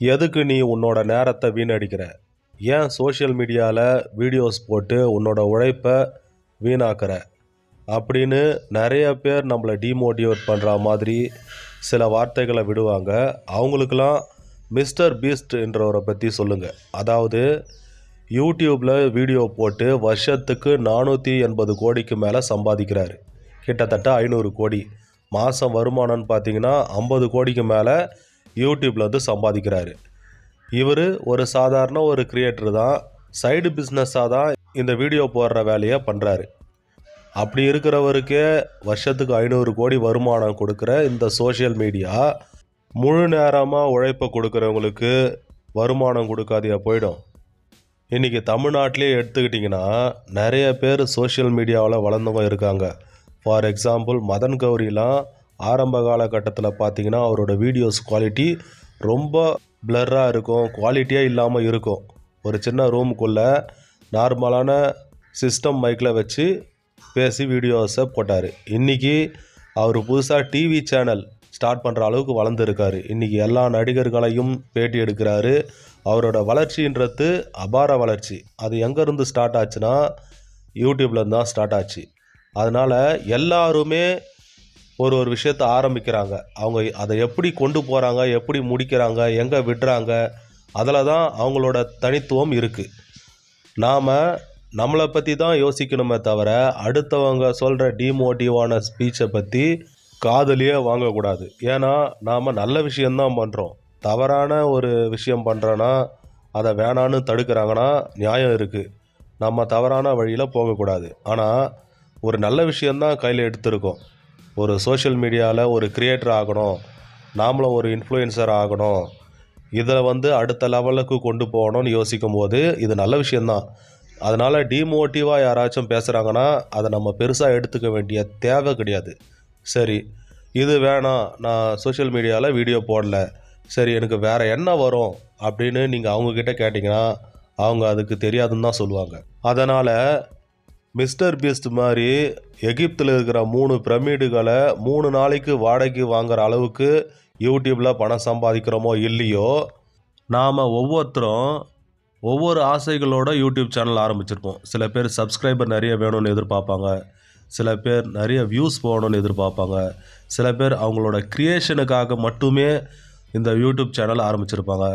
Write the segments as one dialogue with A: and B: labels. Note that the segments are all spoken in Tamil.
A: எதுக்கு நீ உன்னோட நேரத்தை வீணடிக்கிற? ஏன் சோஷியல் மீடியாவில் வீடியோஸ் போட்டு உன்னோட உழைப்பை வீணாக்குற? அப்படின்னு நிறைய பேர் நம்மளை டிமோட்டிவேட் பண்ணுற மாதிரி சில வார்த்தைகளை விடுவாங்க. அவங்களுக்கெல்லாம் மிஸ்டர் பீஸ்ட் என்றவரை பற்றி சொல்லுங்கள் அதாவது யூடியூப்பில் வீடியோ போட்டு வருஷத்துக்கு நானூற்றி எண்பது கோடிக்கு மேலே சம்பாதிக்கிறார். கிட்டத்தட்ட ஐநூறு கோடி. மாதம் வருமானம்னு பார்த்தீங்கன்னா ஐம்பது கோடிக்கு மேலே யூடியூப்பில் வந்து சம்பாதிக்கிறாரு. இவர் ஒரு சாதாரண ஒரு கிரியேட்டர் தான் சைடு பிஸ்னஸாக தான் இந்த வீடியோ போடுற வேலையை பண்ணுறாரு அப்படி இருக்கிறவருக்கே வருஷத்துக்கு ஐநூறு கோடி வருமானம் கொடுக்குற இந்த சோஷியல் மீடியா முழு நேரமாக உழைப்பை கொடுக்குறவங்களுக்கு வருமானம் கொடுக்காதையா போயிடும். இன்றைக்கி தமிழ்நாட்டிலே எடுத்துக்கிட்டிங்கன்னா நிறைய பேர் சோஷியல் மீடியாவில் வளர்ந்தவங்க இருக்காங்க. ஃபார் எக்ஸாம்பிள் மதன் கௌரிலாம் ஆரம்ப காலகட்டத்தில் பார்த்தீங்கன்னா அவரோட வீடியோஸ் குவாலிட்டி ரொம்ப பிளர்ராக இருக்கும் குவாலிட்டியாக இல்லாமல் இருக்கும். ஒரு சின்ன ரூமுக்குள்ளே நார்மலான சிஸ்டம் மைக்கில் வச்சு பேசி வீடியோஸை போட்டார். இன்றைக்கி அவர் புதுசாக டிவி சேனல் ஸ்டார்ட் பண்ணுற அளவுக்கு வளர்ந்துருக்காரு. இன்றைக்கி எல்லா நடிகர்களையும் பேட்டி எடுக்கிறாரு. அவரோட வளர்ச்சின்றது அபார வளர்ச்சி. அது எங்கேருந்து ஸ்டார்ட் ஆச்சுன்னா யூடியூப்லேருந்து தான் ஸ்டார்ட் ஆச்சு. அதனால் எல்லாருமே ஒரு ஒரு விஷயத்த ஆரம்பிக்கிறாங்க. அவங்க அதை எப்படி கொண்டு போகிறாங்க எப்படி முடிக்கிறாங்க எங்கே விடுறாங்க அதில் தான் அவங்களோட தனித்துவம் இருக்குது நாம் நம்மளை பற்றி தான் யோசிக்கணுமே தவிர அடுத்தவங்க சொல்கிற டிமோட்டிவான ஸ்பீச்சை பற்றி காதலியே வாங்கக்கூடாது. ஏன்னா நாம் நல்ல விஷயந்தான் பண்ணுறோம் தவறான ஒரு விஷயம் பண்ணுறோன்னா அதை வேணான்னு தடுக்கிறாங்கன்னா நியாயம் இருக்குது நம்ம தவறான வழியில் போகக்கூடாது. ஆனால் ஒரு நல்ல விஷயந்தான் கையில் எடுத்திருக்கோம். ஒரு சோஷியல் மீடியாவில் ஒரு கிரியேட்டர் ஆகணும். நாமளும் ஒரு இன்ஃப்ளூயன்சர் ஆகணும். இதில் வந்து அடுத்த லெவலுக்கு கொண்டு போகணும்னு யோசிக்கும் போது இது நல்ல விஷயந்தான் அதனால் டிமோட்டிவாக யாராச்சும் பேசுகிறாங்கன்னா அதை நம்ம பெருசாக எடுத்துக்க வேண்டிய தேவை கிடையாது. சரி இது வேணாம். நான் சோஷியல் மீடியாவில் வீடியோ போடல. சரி எனக்கு வேறு என்ன வரும் அப்படின்னு நீங்கள் அவங்கக்கிட்ட கேட்டிங்கன்னா அவங்க அதுக்கு தெரியாதுன்னு தான் சொல்லுவாங்க. அதனால் மிஸ்டர் பீஸ்ட் மாதிரி எகிப்தில் இருக்கிற மூணு பிரமிடுகளை மூணு நாளைக்கு வாடகைக்கு வாங்குற அளவுக்கு யூடியூப்பில் பணம் சம்பாதிக்கிறோமோ இல்லையோ நாம் ஒவ்வொருத்தரும் ஒவ்வொரு ஆசைகளோட யூடியூப் சேனல் ஆரம்பிச்சிருப்போம். சில பேர் சப்ஸ்கிரைபர் நிறைய வேணும்னு எதிர்பார்ப்பாங்க. சில பேர் நிறைய வியூஸ் போகணும்னு எதிர்பார்ப்பாங்க. சில பேர் அவங்களோட க்ரியேஷனுக்காக மட்டுமே இந்த யூடியூப் சேனல் ஆரம்பிச்சிருப்பாங்க.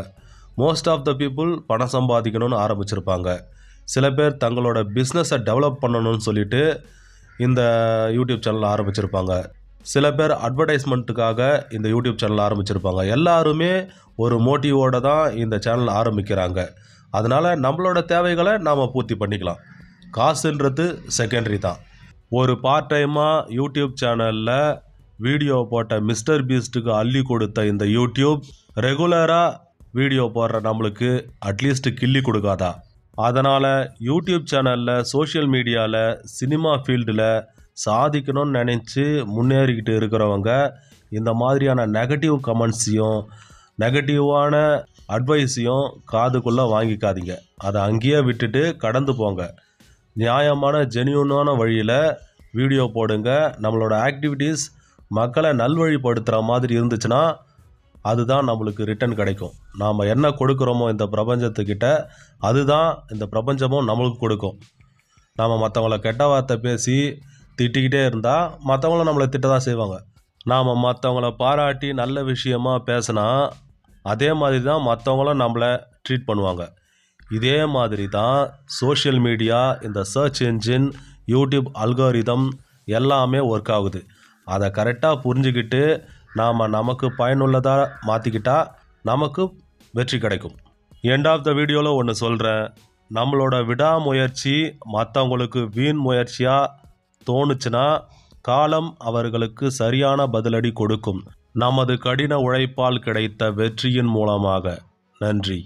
A: மோஸ்ட் ஆஃப் த பீப்புள் பணம் சம்பாதிக்கணும்னு ஆரம்பிச்சிருப்பாங்க. சில பேர் தங்களோட பிஸ்னஸை டெவலப் பண்ணணும்னு சொல்லிட்டு இந்த யூடியூப் சேனல் ஆரம்பிச்சிருப்பாங்க. சில பேர் அட்வர்டைஸ்மெண்ட்டுக்காக இந்த யூடியூப் சேனல் ஆரம்பிச்சிருப்பாங்க. எல்லாருமே ஒரு மோட்டிவோட தான் இந்த சேனல் ஆரம்பிக்கிறாங்க. அதனால் நம்மளோட தேவைகளை நாம் பூர்த்தி பண்ணிக்கலாம். காசுன்றது செகண்டரி தான். ஒரு பார்ட் டைமாக யூடியூப் சேனலில் வீடியோ போட்ட மிஸ்டர் பீஸ்ட்டுக்கு அள்ளி கொடுத்த இந்த யூடியூப் ரெகுலராக வீடியோ போடுற நம்மளுக்கு அட்லீஸ்ட் கிள்ளி கொடுக்காதா? அதனால் யூடியூப் சேனலில் சோஷியல் மீடியாவில் சினிமா ஃபீல்டில் சாதிக்கணும்னு நினச்சி முன்னேறிக்கிட்டு இருக்கிறவங்க இந்த மாதிரியான நெகட்டிவ் கமெண்ட்ஸையும் நெகட்டிவான அட்வைஸையும் காதுக்குள்ளே வாங்கிக்காதீங்க. அதை அங்கேயே விட்டுட்டு கடந்து போங்க. நியாயமான ஜெனியூனான வழியில் வீடியோ போடுங்க. நம்மளோட ஆக்டிவிட்டீஸ் மக்களை நல்வழிப்படுத்துகிற மாதிரி இருந்துச்சுன்னா அதுதான் நம்மளுக்கு ரிட்டர்ன் கிடைக்கும். நாம் என்ன கொடுக்குறோமோ இந்த பிரபஞ்சத்துக்கிட்ட அதுதான் இந்த பிரபஞ்சமும் நம்மளுக்கு கொடுக்கும். நாம் மற்றவங்கள கெட்ட வார்த்தை பேசி திட்டிக்கிட்டே இருந்தால் மற்றவங்களும் நம்மளை திட்ட தான் செய்வாங்க. நாம் மற்றவங்கள பாராட்டி நல்ல விஷயமா பேசினா அதே மாதிரி தான் மற்றவங்களும் நம்மளை ட்ரீட் பண்ணுவாங்க. இதே மாதிரி தான் சோஷியல் மீடியா இந்த search engine YouTube algorithm work work ஆகுது. அதை கரெக்டாக புரிஞ்சுக்கிட்டு நாம் நமக்கு பயனுள்ளதாக மாற்றிக்கிட்டால் நமக்கு வெற்றி கிடைக்கும். எண்ட் ஆஃப் த வீடியோவில் ஒன்று சொல்கிறேன் நம்மளோட விடாமுயற்சி மற்றவங்களுக்கு வீண் முயற்சியாக தோணுச்சுன்னா காலம் அவர்களுக்கு சரியான பதிலடி கொடுக்கும். நமது கடின உழைப்பால் கிடைத்த வெற்றியின் மூலமாக. நன்றி.